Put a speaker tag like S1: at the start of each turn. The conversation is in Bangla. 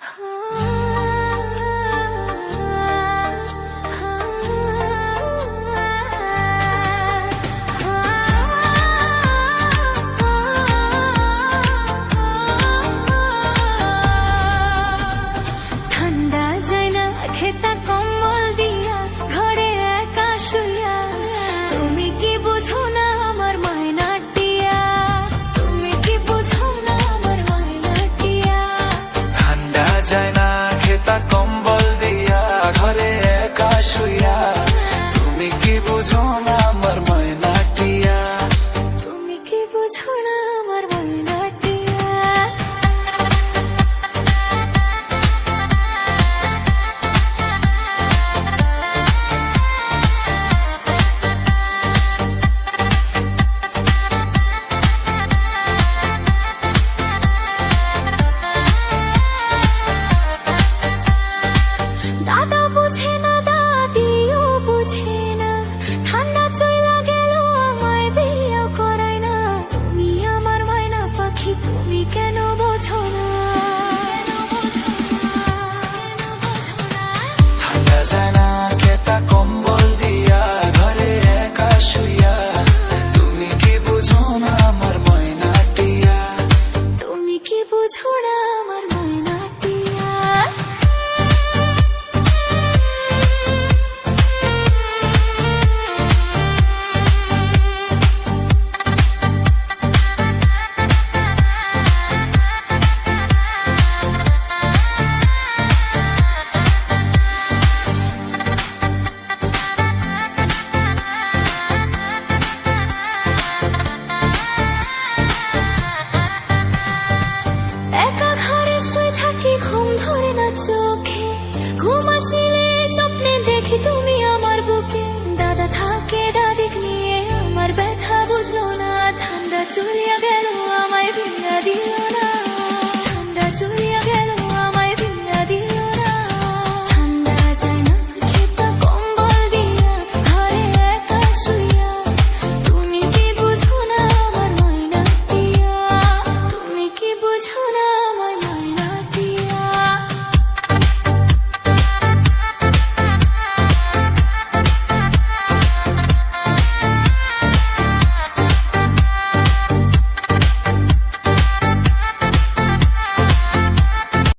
S1: Huh? বুঝো না আমার ময়নাটিয়া কেন বোঝো না?
S2: ঠান্ডা যায় না খেতা কম্বল দিয়া ঘরে একা শুইয়া। তুমি কি বুঝো না আমার ময়নাটিয়া
S1: তুমি কি বুঝো না আমার দেখি তুমি আমার বুকে। দাদা থাকে দাদিক নিয়ে। আমার ব্যথা বুঝলো না, ঠান্ডা চলিয়া গেল, আমায় বিয়া দিল